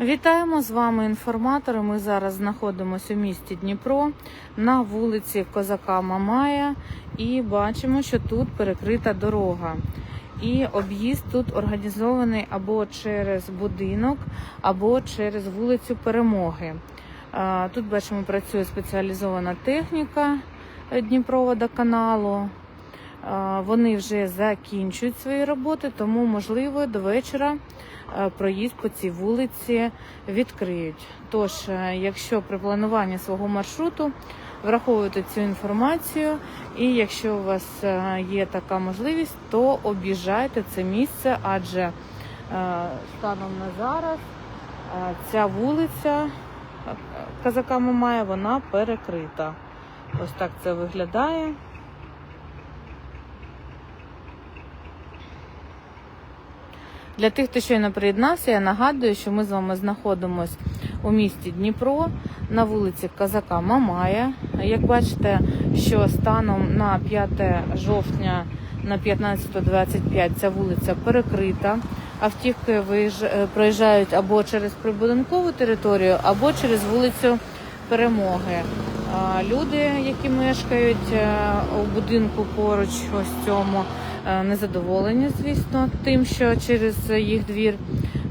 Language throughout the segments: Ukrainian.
Вітаємо з вами інформатори. Ми зараз знаходимося у місті Дніпро на вулиці Козака Мамая і бачимо, що тут перекрита дорога. І об'їзд тут організований або через будинок, або через вулицю Перемоги. Тут бачимо, працює спеціалізована техніка Дніпроводоканалу. Вони вже закінчують свої роботи, тому можливо до вечора е, проїзд по цій вулиці відкриють. Тож, е, якщо при плануванні свого маршруту враховуєте цю інформацію, і якщо у вас е, є така можливість, то об'їжджайте це місце, адже станом на зараз ця вулиця е, Казака Мамая, вона перекрита. Ось так це виглядає. Для тих, хто щойно приєднався, я нагадую, що ми з вами знаходимося у місті Дніпро на вулиці Казака Мамая. Як бачите, що станом на 5 жовтня на 15.25 ця вулиця перекрита. Автівки е, проїжджають або через прибудинкову територію, або через вулицю Перемоги. Люди, які мешкають е, у будинку поруч ось цьому, незадоволені, звісно, тим, що через їх двір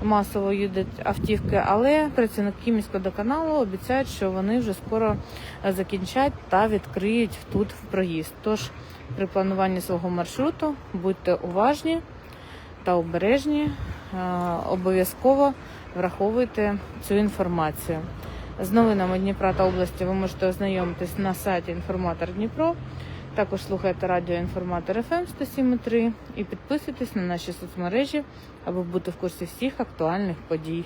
масово їдуть автівки, але працівники міськводоканалу обіцяють, що вони вже скоро е, закінчать та відкриють тут проїзд. Тож при плануванні свого маршруту будьте уважні та обережні, е, обов'язково враховуйте цю інформацію. З новинами Дніпра та області ви можете ознайомитись на сайті Інформатор Дніпро. Також слухайте радіо Інформатор FM 107.3 і підписуйтесь на наші соцмережі, аби бути в курсі всіх актуальних подій.